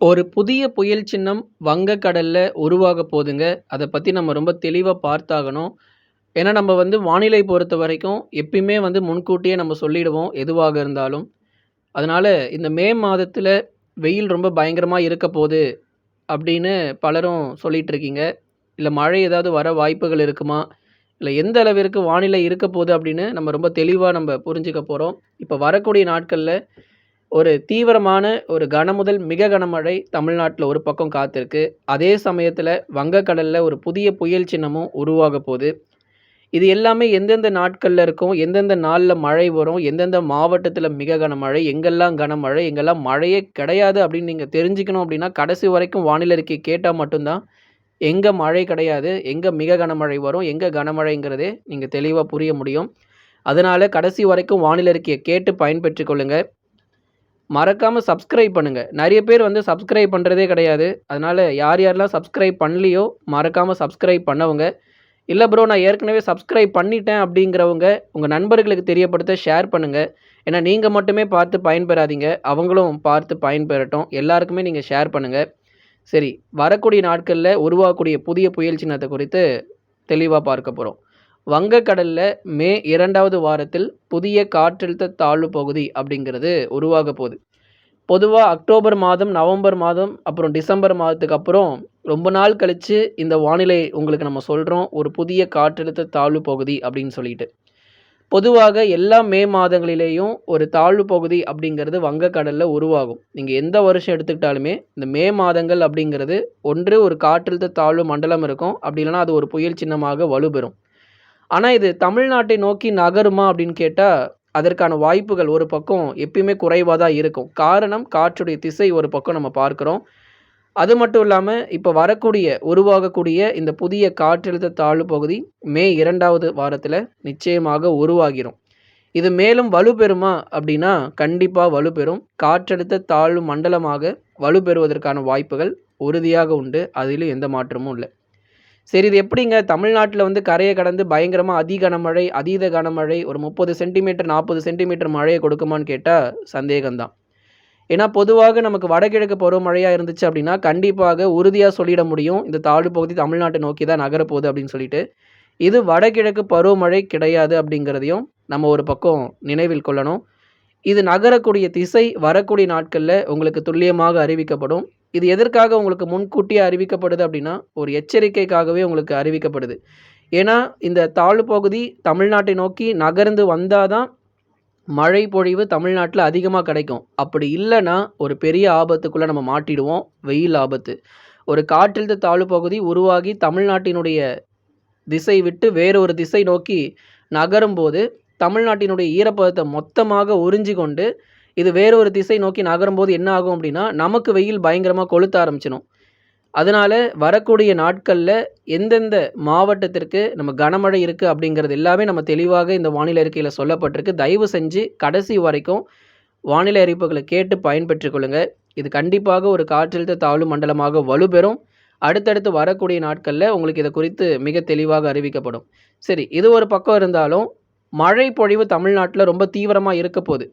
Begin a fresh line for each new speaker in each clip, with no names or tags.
ஒரு புதிய புயல் சின்னம் வங்கக்கடலில் உருவாகப் போதுங்க. அதை பற்றி நம்ம ரொம்ப தெளிவாக பார்த்தாகணும். ஏன்னா, நம்ம வந்து வானிலை பொறுத்த வரைக்கும் எப்பயுமே வந்து முன்கூட்டியே நம்ம சொல்லிடுவோம், எதுவாக இருந்தாலும். அதனால் இந்த மே மாதத்தில் வெயில் ரொம்ப பயங்கரமாக இருக்க போகுது அப்படின்னு பலரும் சொல்லிட்டு இருக்கீங்க. மழை ஏதாவது வர வாய்ப்புகள் இருக்குமா? இல்லை எந்த அளவிற்கு வானிலை இருக்கப்போது அப்படின்னு நம்ம ரொம்ப தெளிவாக நம்ம புரிஞ்சுக்க போகிறோம் இப்போ வரக்கூடிய நாட்களில் ஒரு தீவிரமான ஒரு கனமுதல் மிக கனமழை தமிழ்நாட்டில் ஒரு பக்கம் காத்திருக்கு. அதே சமயத்தில் வங்கக்கடலில் ஒரு புதிய புயல் சின்னமும் உருவாகப் போகுது இது எல்லாமே எந்தெந்த நாட்களில் இருக்கும்? எந்தெந்த நாளில் மழை வரும்? எந்தெந்த மாவட்டத்தில் மிக கனமழை? எங்கெல்லாம் கனமழை? எங்கெல்லாம் மழையே கிடையாது அப்படின்னு நீங்கள் தெரிஞ்சுக்கணும் அப்படின்னா, கடைசி வரைக்கும் வானிலை அறிக்கை கேட்டால் மட்டும்தான் எங்கே மழை கிடையாது, எங்கே மிக கனமழை வரும், எங்கே கனமழைங்கிறதே நீங்கள் தெளிவாக புரிய முடியும். அதனால் கடைசி வரைக்கும் வானிலை அறிக்கையை கேட்டு பயன்பெற்றுக்கொள்ளுங்கள் மறக்காமல் சப்ஸ்கிரைப் பண்ணுங்கள் நிறைய பேர் வந்து சப்ஸ்கிரைப் பண்ணுறதே கிடையாது. அதனால் யார் யாரெல்லாம் சப்ஸ்கிரைப் பண்ணலையோ, மறக்காமல் சப்ஸ்கிரைப் பண்ணவங்க இல்லை ப்ரோ நான் ஏற்கனவே சப்ஸ்கிரைப் பண்ணிட்டேன் அப்படிங்கிறவங்க, உங்கள் நண்பர்களுக்கு தெரியப்படுத்த ஷேர் பண்ணுங்கள் ஏன்னா நீங்கள் மட்டுமே பார்த்து பயன்பெறாதீங்க. அவங்களும் பார்த்து பயன்பெறட்டும். எல்லாருக்குமே நீங்கள் ஷேர் பண்ணுங்கள் சரி, வரக்கூடிய நாட்களில் உருவாகக்கூடிய புதிய புயல் சின்னத்தை குறித்து தெளிவாக பார்க்க போகிறோம் வங்கக்கடலில் மே இரண்டாவது வாரத்தில் புதிய காற்றழுத்த தாழ்வு பகுதி அப்படிங்கிறது உருவாகப் போகுது பொதுவாக அக்டோபர் மாதம், நவம்பர் மாதம், அப்புறம் டிசம்பர் மாதத்துக்கு அப்புறம் ரொம்ப நாள் கழித்து இந்த வானிலை உங்களுக்கு நம்ம சொல்கிறோம் ஒரு புதிய காற்றழுத்த தாழ்வு பகுதி அப்படின்னு சொல்லிட்டு. பொதுவாக எல்லா மே மாதங்களிலேயும் ஒரு தாழ்வு பகுதி அப்படிங்கிறது வங்கக்கடலில் உருவாகும். நீங்கள் எந்த வருஷம் எடுத்துக்கிட்டாலுமே, இந்த மே மாதங்கள் அப்படிங்கிறது ஒன்று ஒரு காற்றழுத்த தாழ்வு மண்டலம் இருக்கும். அப்படி இல்லைனா அது ஒரு புயல் சின்னமாக வலுப்பெறும். ஆனால் இது தமிழ்நாட்டை நோக்கி நகருமா அப்படின்னு கேட்டால் அதற்கான வாய்ப்புகள் ஒரு பக்கம் எப்பயுமே குறைவாக தான் இருக்கும். காரணம் காற்றுடைய திசை ஒரு பக்கம் நம்ம பார்க்குறோம் அது மட்டும் இல்லாமல் இப்போ வரக்கூடிய உருவாகக்கூடிய இந்த புதிய காற்றழுத்த தாழ்வு பகுதி மே இரண்டாவது வாரத்தில் நிச்சயமாக உருவாகிரும். இது மேலும் வலுப்பெறுமா அப்படின்னா, கண்டிப்பாக வலுப்பெறும். காற்றழுத்த தாழ்வு மண்டலமாக வலுப்பெறுவதற்கான வாய்ப்புகள் உறுதியாக உண்டு. அதிலும் எந்த மாற்றமும் இல்லை சரி இது எப்படிங்க தமிழ்நாட்டில் வந்து கரையை கடந்து பயங்கரமாக அதி கனமழை, அதீத கனமழை ஒரு 30 சென்டிமீட்டர், 40 சென்டிமீட்டர் மழையை கொடுக்குமான்னு கேட்டால் சந்தேகம்தான் ஏன்னா பொதுவாக நமக்கு வடகிழக்கு பருவமழையாக இருந்துச்சு அப்படின்னா, கண்டிப்பாக உறுதியாக சொல்லிட முடியும். இந்த தாழ்வு பகுதி தமிழ்நாட்டை நோக்கி தான் நகரப்போகுது அப்படின்னு சொல்லிட்டு. இது வடகிழக்கு பருவமழை கிடையாது அப்படிங்கிறதையும் நம்ம ஒரு பக்கம் நினைவில் கொள்ளணும். இது நகரக்கூடிய திசை வரக்கூடிய நாட்களில் உங்களுக்கு துல்லியமாக அறிவிக்கப்படும். இது எதற்காக உங்களுக்கு முன்கூட்டியே அறிவிக்கப்படுது அப்படின்னா, ஒரு எச்சரிக்கைக்காகவே உங்களுக்கு அறிவிக்கப்படுது. ஏன்னா, இந்த தாழ்வு பகுதி தமிழ்நாட்டை நோக்கி நகர்ந்து வந்தால் தான் மழை பொழிவு தமிழ்நாட்டில் அதிகமாக கிடைக்கும். அப்படி இல்லைன்னா ஒரு பெரிய ஆபத்துக்குள்ளே நம்ம மாட்டிடுவோம். வெயில் ஆபத்து. ஒரு காற்றழுத்த தாழ்வு பகுதி உருவாகி தமிழ்நாட்டினுடைய திசை விட்டு வேறொரு திசை நோக்கி நகரும்போது, தமிழ்நாட்டினுடைய ஈரப்பதத்தை மொத்தமாக உறிஞ்சி கொண்டு, இது வேற ஒரு திசை நோக்கி நகரும்போது என்ன ஆகும் அப்படின்னா, நமக்கு வெயில் பயங்கரமாக கொளுத்த ஆரம்பிச்சிடும். அதனால் வரக்கூடிய நாட்களில் எந்தெந்த மாவட்டத்திற்கு நம்ம கனமழை இருக்குது அப்படிங்கிறது எல்லாமே நம்ம தெளிவாக இந்த வானிலை அறிக்கையில் சொல்லப்பட்டிருக்கு. தயவு செஞ்சு கடைசி வரைக்கும் வானிலை அறிவிப்புகளை கேட்டு பயன்பெற்றுக்கொள்ளுங்கள் இது கண்டிப்பாக ஒரு காற்றழுத்த தாழ்வு மண்டலமாக வலுப்பெறும். அடுத்தடுத்து வரக்கூடிய நாட்களில் உங்களுக்கு இதை குறித்து மிக தெளிவாக அறிவிக்கப்படும். சரி, இது ஒரு பக்கம் இருந்தாலும், மழை பொழிவு தமிழ்நாட்டில் ரொம்ப தீவிரமாக இருக்க போகுது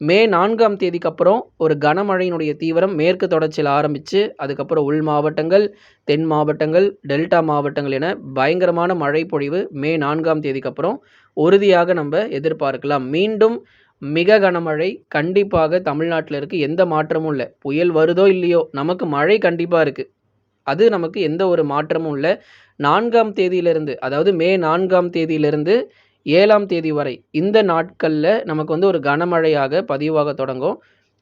மே நான்காம் தேதிக்கு அப்புறம் ஒரு கனமழையினுடைய தீவிரம் மேற்கு தொடர்ச்சியில் ஆரம்பித்து அதுக்கப்புறம் உள் மாவட்டங்கள், தென் மாவட்டங்கள், டெல்டா மாவட்டங்கள் என பயங்கரமான மழை பொழிவு மே நான்காம் தேதிக்கு அப்புறம் உறுதியாக நம்ம எதிர்பார்க்கலாம். மீண்டும் மிக கனமழை கண்டிப்பாக தமிழ்நாட்டில் இருக்குது எந்த மாற்றமும் இல்லை. புயல் வருதோ இல்லையோ, நமக்கு மழை கண்டிப்பாக இருக்குது அது நமக்கு எந்த ஒரு மாற்றமும் இல்லை. நான்காம் தேதியிலிருந்து அதாவது மே நான்காம் தேதியிலிருந்து ஏழாம் தேதி வரை இந்த நாட்களில் நமக்கு வந்து ஒரு கனமழையாக பதிவாக தொடங்கும்.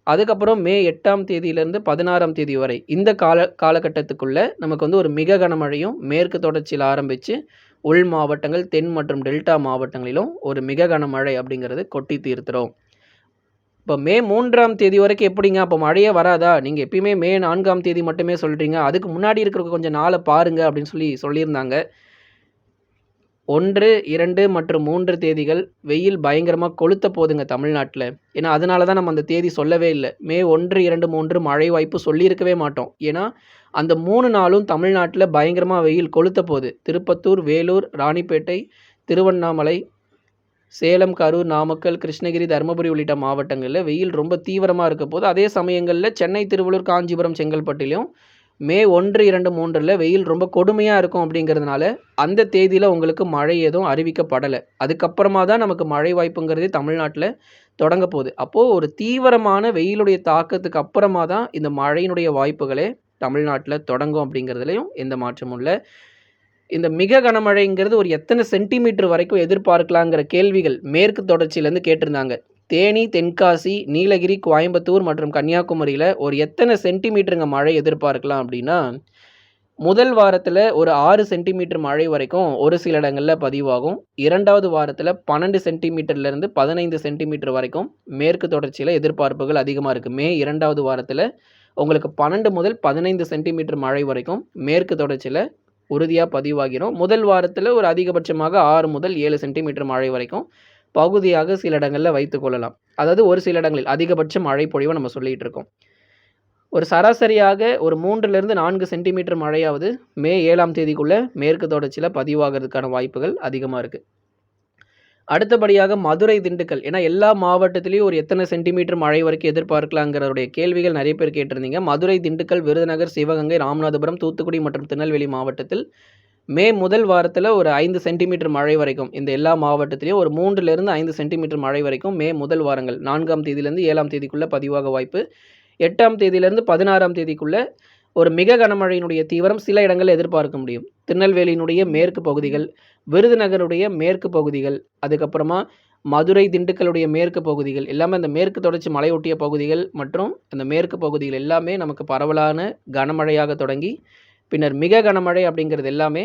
அதுக்கப்புறம் மே எட்டாம் தேதியிலேருந்து பதினாறாம் தேதி வரை இந்த கால காலகட்டத்துக்குள்ளே நமக்கு வந்து ஒரு மிக கனமழையும் மேற்கு தொடர்ச்சியில் ஆரம்பித்து உள் மாவட்டங்கள், தென் மற்றும் டெல்டா மாவட்டங்களிலும் ஒரு மிக கனமழை அப்படிங்கிறது கொட்டி தீர்த்துறோம் இப்போ மே மூன்றாம் தேதி வரைக்கும் எப்படிங்க? அப்போ மழையே வராதா? நீங்கள் எப்பயுமே மே நான்காம் தேதி மட்டுமே சொல்கிறீங்க அதுக்கு முன்னாடி இருக்கிற கொஞ்சம் நாளை பாருங்க அப்படின்னு சொல்லி சொல்லியிருந்தாங்க. 1, 2 மற்றும் மூன்று தேதிகள் வெயில் பயங்கரமாக கொளுத்த போதுங்க தமிழ்நாட்டில். ஏன்னா, அதனால தான் நம்ம அந்த தேதி சொல்லவே இல்லை. மே 1, 2, 3 மழை வாய்ப்பு சொல்லியிருக்கவே மாட்டோம். ஏன்னா, அந்த மூணு நாளும் தமிழ்நாட்டில் பயங்கரமாக வெயில் கொளுத்த போகுது. திருப்பத்தூர், வேலூர், ராணிப்பேட்டை, திருவண்ணாமலை, சேலம், கரூர், நாமக்கல், கிருஷ்ணகிரி, தருமபுரி உள்ளிட்ட மாவட்டங்களில் வெயில் ரொம்ப தீவிரமாக இருக்க போது, அதே சமயங்களில் சென்னை, திருவள்ளூர், காஞ்சிபுரம், செங்கல்பட்டிலையும் மே 1, 2, 3ல வெயில் ரொம்ப கொடுமையாக இருக்கும் அப்படிங்கிறதுனால, அந்த தேதியில் உங்களுக்கு மழை எதுவும் அறிவிக்கப்படலை. அதுக்கப்புறமா தான் நமக்கு மழை வாய்ப்புங்கிறதே தமிழ்நாட்டில் தொடங்க போகுது. அப்போது ஒரு தீவிரமான வெயிலுடைய தாக்கத்துக்கு அப்புறமா தான் இந்த மழையினுடைய வாய்ப்புகளே தமிழ்நாட்டில் தொடங்கும் அப்படிங்கிறதுலையும் எந்த மாற்றமும் இல்லை. இந்த மிக கனமழைங்கிறது ஒரு எத்தனை சென்டிமீட்டர் வரைக்கும் எதிர்பார்க்கலாங்கிற கேள்விகள் மேற்கு தொடர்ச்சியிலேருந்து கேட்டிருந்தாங்க. தேனி, தென்காசி, நீலகிரி, கோயம்புத்தூர் மற்றும் கன்னியாகுமரியில் ஒரு எத்தனை சென்டிமீட்டருங்க மழை எதிர்பார்க்கலாம் அப்படின்னா, முதல் வாரத்தில் ஒரு ஆறு சென்டிமீட்டர் மழை வரைக்கும் ஒரு சில இடங்களில் பதிவாகும். இரண்டாவது வாரத்தில் பன்னெண்டு சென்டிமீட்டர்லேருந்து 15 சென்டிமீட்டர் வரைக்கும் மேற்கு தொடர்ச்சியில் எதிர்பார்ப்புகள் அதிகமாக இருக்குது மே இரண்டாவது வாரத்தில் உங்களுக்கு 12 முதல் 15 சென்டிமீட்டர் மழை வரைக்கும் மேற்கு தொடர்ச்சியில் உறுதியாக பதிவாகிடும் முதல் வாரத்தில் ஒரு அதிகபட்சமாக ஆறு முதல் ஏழு சென்டிமீட்டர் மழை வரைக்கும் பகுதியாக சில இடங்களில் வைத்துக்கொள்ளலாம் அதாவது ஒரு சில இடங்களில் அதிகபட்ச மழை பொழிவை நம்ம சொல்லிகிட்டு இருக்கோம். ஒரு சராசரியாக ஒரு 3லிருந்து 4 சென்டிமீட்டர் மழையாவது மே ஏழாம் தேதிக்குள்ளே மேற்கு தொடர்ச்சியில் பதிவாகிறதுக்கான வாய்ப்புகள் அதிகமாக இருக்குது அடுத்தபடியாக மதுரை, திண்டுக்கல் ஏன்னா எல்லா மாவட்டத்திலையும் ஒரு எத்தனை சென்டிமீட்டர் மழை வரைக்கும் எதிர்பார்க்கலாங்கிறதுடைய கேள்விகள் நிறைய பேர் கேட்டிருந்தீங்க. மதுரை, திண்டுக்கல், விருதுநகர், சிவகங்கை, ராமநாதபுரம், தூத்துக்குடி மற்றும் திருநெல்வேலி மாவட்டத்தில் மே முதல் வாரத்தில் ஒரு ஐந்து சென்டிமீட்டர் மழை வரைக்கும் இந்த எல்லா மாவட்டத்திலையும் ஒரு 3லிருந்து 5 சென்டிமீட்டர் மழை வரைக்கும் மே முதல் வாரங்கள் நான்காம் தேதியிலேருந்து ஏழாம் தேதிக்குள்ளே பதிவாக வாய்ப்பு. எட்டாம் தேதியிலேருந்து பதினாறாம் தேதிக்குள்ளே ஒரு மிக கனமழையினுடைய தீவிரம் சில இடங்கள் எதிர்பார்க்க முடியும். திருநெல்வேலியினுடைய மேற்கு பகுதிகள், விருதுநகருடைய மேற்கு பகுதிகள், அதுக்கப்புறமா மதுரை, திண்டுக்கலுடைய மேற்கு பகுதிகள் எல்லாமே அந்த மேற்கு தொடர்ச்சி மலையொட்டிய பகுதிகள் மற்றும் அந்த மேற்கு பகுதிகள் எல்லாமே நமக்கு பரவலான கனமழையாக தொடங்கி, பின்னர் மிக கனமழை அப்படிங்கிறது எல்லாமே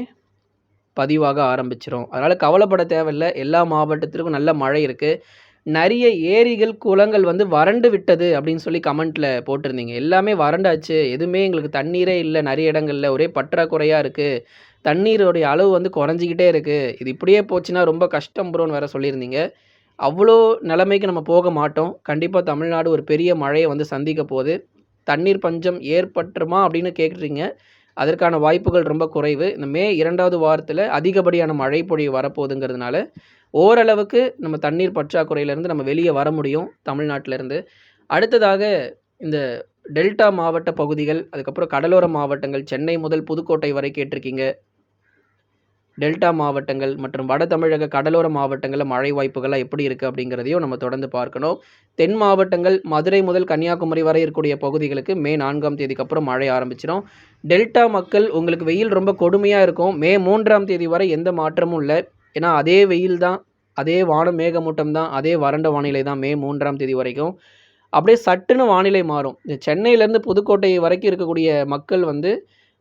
பதிவாக ஆரம்பிச்சிடும் அதனால் கவலைப்பட தேவையில்ல. எல்லா மாவட்டத்திற்கும் நல்ல மழை இருக்குது நிறைய ஏரிகள், குளங்கள் வந்து வறண்டு விட்டது அப்படின்னு சொல்லி கமெண்ட்டில் போட்டிருந்தீங்க. எல்லாமே வறண்டாச்சு. எதுவுமே எங்களுக்கு தண்ணீரே இல்லை நிறைய இடங்களில் ஒரே பற்றாக்குறையாக இருக்குது தண்ணீருடைய அளவு வந்து குறைஞ்சிக்கிட்டே இருக்குது இது இப்படியே போச்சுன்னா ரொம்ப கஷ்டம் ப்ரோன்னு வேறு சொல்லியிருந்தீங்க. அவ்வளோ நிலைமைக்கு நம்ம போக மாட்டோம். கண்டிப்பாக தமிழ்நாடு ஒரு பெரிய மழையை வந்து சந்திக்க போது. தண்ணீர் பஞ்சம் ஏற்பட்டுருமா அப்படின்னு கேட்குறீங்க. அதற்கான வாய்ப்புகள் ரொம்ப குறைவு. இந்த மே இரண்டாவது வாரத்தில் அதிகப்படியான மழை பொழிவு வரப்போகுதுங்கிறதுனால ஓரளவுக்கு நம்ம தண்ணீர் பற்றாக்குறையிலேருந்து நம்ம வெளியே வர முடியும் தமிழ்நாட்டிலேருந்து. அடுத்ததாக இந்த டெல்டா மாவட்ட பகுதிகள், அதுக்கப்புறம் கடலோர மாவட்டங்கள் சென்னை முதல் புதுக்கோட்டை வரை கேட்டிருக்கீங்க. டெல்டா மாவட்டங்கள் மற்றும் வட தமிழக கடலோர மாவட்டங்களில் மழை வாய்ப்புகள்லாம் எப்படி இருக்குது அப்படிங்கிறதையும் நம்ம தொடர்ந்து பார்க்கணும். தென் மாவட்டங்கள் மதுரை முதல் கன்னியாகுமரி வரை இருக்கக்கூடிய பகுதிகளுக்கு மே நான்காம் தேதிக்கு அப்புறம் மழை ஆரம்பிச்சிடும் டெல்டா மக்கள் உங்களுக்கு வெயில் ரொம்ப கொடுமையாக இருக்கும். மே மூன்றாம் தேதி வரை எந்த மாற்றமும் இல்லை ஏன்னா அதே வெயில் தான், அதே வானம் மேகமூட்டம் தான், அதே வறண்ட வானிலை தான் மே மூன்றாம் தேதி வரைக்கும். அப்படியே சட்டுன்னு வானிலை மாறும். இந்த சென்னையிலேருந்து புதுக்கோட்டை வரைக்கும் இருக்கக்கூடிய மக்கள் வந்து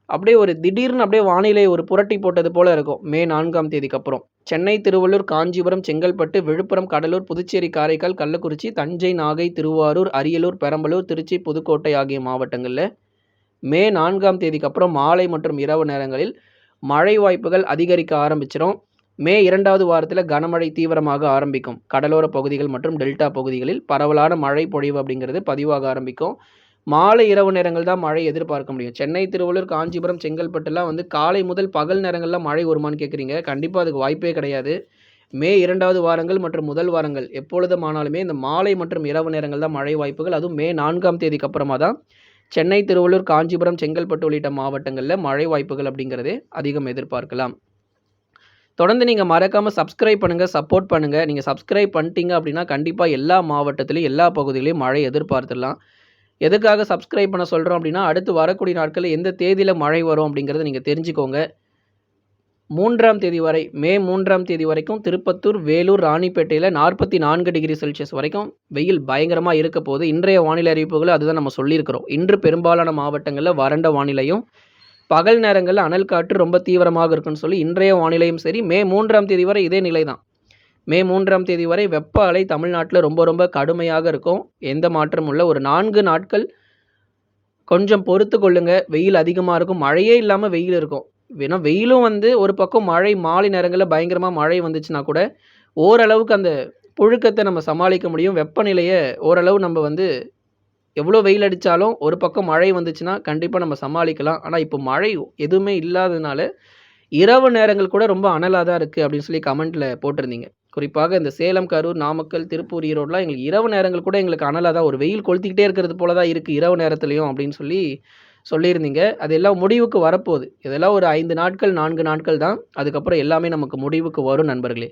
அப்படியே ஒரு திடீர்னு அப்படியே வானிலை ஒரு புரட்டி போட்டது போல இருக்கும். மே நான்காம் தேதிக்கு அப்புறம். சென்னை, திருவள்ளூர், காஞ்சிபுரம், செங்கல்பட்டு, விழுப்புரம், கடலூர், புதுச்சேரி, காரைக்கால், கள்ளக்குறிச்சி, தஞ்சை, நாகை, திருவாரூர், அரியலூர், பெரம்பலூர், திருச்சி, புதுக்கோட்டை ஆகிய மாவட்டங்களில் மே நான்காம் தேதிக்கு அப்புறம் மாலை மற்றும் இரவு நேரங்களில் மழை வாய்ப்புகள் அதிகரிக்க ஆரம்பிச்சிடும் மே இரண்டாவது வாரத்தில் கனமழை தீவிரமாக ஆரம்பிக்கும். கடலோர பகுதிகள் மற்றும் டெல்டா பகுதிகளில் பரவலான மழை பொழிவு அப்படிங்கிறது பதிவாக ஆரம்பிக்கும். மாலை, இரவு நேரங்கள் தான் மழை எதிர்பார்க்க முடியும். சென்னை, திருவள்ளூர், காஞ்சிபுரம், செங்கல்பட்டுலாம் வந்து காலை முதல் பகல் நேரங்களில் மழை வருமான்னு கேட்குறீங்க. கண்டிப்பாக அதுக்கு வாய்ப்பே கிடையாது. மே இரண்டாவது வாரங்கள் மற்றும் முதல் வாரங்கள் எப்பொழுதுமானாலுமே இந்த மாலை மற்றும் இரவு நேரங்கள் தான் மழை வாய்ப்புகள். அதுவும் மே நான்காம் தேதிக்கு அப்புறமா தான் சென்னை, திருவள்ளூர், காஞ்சிபுரம், செங்கல்பட்டு உள்ளிட்ட மாவட்டங்களில் மழை வாய்ப்புகள் அப்படிங்கிறதே அதிகம் எதிர்பார்க்கலாம். தொடர்ந்து நீங்கள் மறக்காமல் சப்ஸ்கிரைப் பண்ணுங்கள் சப்போர்ட் பண்ணுங்கள் நீங்கள் சப்ஸ்கிரைப் பண்ணிட்டீங்க அப்படின்னா, கண்டிப்பாக எல்லா மாவட்டத்திலையும் எல்லா பகுதிகளையும் மழை எதிர்பார்த்துடலாம். எதுக்காக சப்ஸ்கிரைப் பண்ண சொல்கிறோம் அப்படின்னா, அடுத்து வரக்கூடிய நாட்களில் எந்த தேதியில் மழை வரும் அப்படிங்கிறத நீங்கள் தெரிஞ்சுக்கோங்க. மூன்றாம் தேதி வரை மே மூன்றாம் தேதி வரைக்கும் திருப்பத்தூர், வேலூர், ராணிப்பேட்டையில் நாற்பத்தி நான்கு டிகிரி செல்சியஸ் வரைக்கும் வெயில் பயங்கரமாக இருக்க போது. இன்றைய வானிலை அறிவிப்புகளை அதுதான் நம்ம சொல்லியிருக்கிறோம். இன்று பெரும்பாலான மாவட்டங்களில் வறண்ட வானிலையும், பகல் நேரங்களில் அனல் காற்று ரொம்ப தீவிரமாக இருக்குன்னு சொல்லி இன்றைய வானிலையும் சரி, மே மூன்றாம் தேதி வரை இதே நிலை தான். மே மூன்றாம் தேதி வரை வெப்ப அலை தமிழ்நாட்டில் ரொம்ப ரொம்ப கடுமையாக இருக்கும். எந்த மாற்றமும் இல்லை ஒரு நான்கு நாட்கள் கொஞ்சம் பொறுத்து கொள்ளுங்க. வெயில் அதிகமாக இருக்கும். மழையே இல்லாமல் வெயில் இருக்கும். ஏன்னா வெயிலும் வந்து ஒரு பக்கம் மழை மாலை நேரங்களில் பயங்கரமாக மழை வந்துச்சுன்னா கூட, ஓரளவுக்கு அந்த புழுக்கத்தை நம்ம சமாளிக்க முடியும். வெப்பநிலையை ஓரளவு நம்ம வந்து எவ்வளோ வெயில் அடித்தாலும் ஒரு பக்கம் மழை வந்துச்சுன்னா, கண்டிப்பாக நம்ம சமாளிக்கலாம். ஆனால் இப்போ மழை எதுவுமே இல்லாததுனால, இரவு நேரங்கள் கூட ரொம்ப அனலாக தான் இருக்குது அப்படின்னு சொல்லி கமெண்ட்டில் போட்டிருந்தீங்க. குறிப்பாக இந்த சேலம், கரூர், நாமக்கல், திருப்பூர், ஈரோடுலாம் எங்களுக்கு இரவு நேரங்கள் கூட எங்களுக்கு அனலாக தான் ஒரு வெயில் கொளுத்திக்கிட்டே இருக்கிறது போல தான் இருக்குது இரவு நேரத்துலையும் அப்படின்னு சொல்லி சொல்லியிருந்தீங்க. அது எல்லாம் முடிவுக்கு வரப்போகுது. இதெல்லாம் ஒரு ஐந்து நாட்கள், நான்கு நாட்கள் தான். அதுக்கப்புறம் எல்லாமே நமக்கு முடிவுக்கு வரும் நண்பர்களே.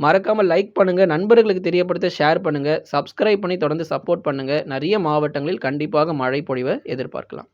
மறக்காமல் லைக் பண்ணுங்கள் நண்பர்களுக்கு தெரியப்படுத்த ஷேர் பண்ணுங்கள் சப்ஸ்கிரைப் பண்ணி தொடர்ந்து சப்போர்ட் பண்ணுங்க. நிறைய மாவட்டங்களில் கண்டிப்பாக மழை பொழிவை எதிர்பார்க்கலாம்.